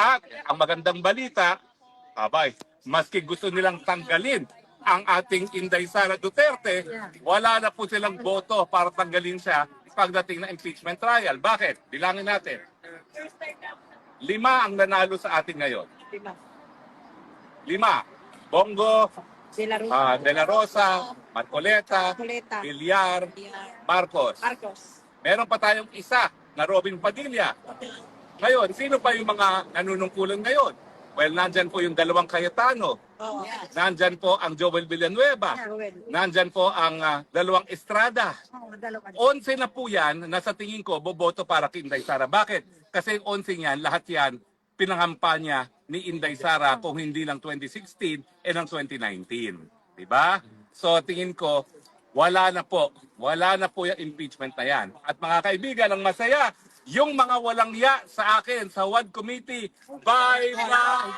At ang magandang balita, abay, maski gusto nilang tanggalin ang ating Inday Sara Duterte, wala na po silang boto para tanggalin siya pagdating na impeachment trial. Bakit? Bilangin natin. Lima ang nanalo sa atin ngayon. Lima. Bongo, Sila Ruth. ah, De La Rosa, Marcoleta, Kuleta. Villar, Marcos. Marcos. Meron pa tayong isa na Robin Padilla. Ngayon, sino pa yung mga nanunungkulan ngayon? Well, nandyan po yung dalawang Cayetano. Oo. Nandyan po ang Joel Villanueva. Nandyan po ang ah, dalawang Estrada. Oo, dalawa. 11 na po yan na sa tingin ko boboto para kay Inday Sara. Bakit? Kasi yung 11 yan, lahat yan, pinangampanya ni Inday Sara kung hindi ng 2016 eh ng 2019. Diba? So tingin ko, wala na po. Wala na po yung impeachment na yan. At mga kaibigan, ang masaya, yung mga walang ya sa akin sa WAD Committee, bye na!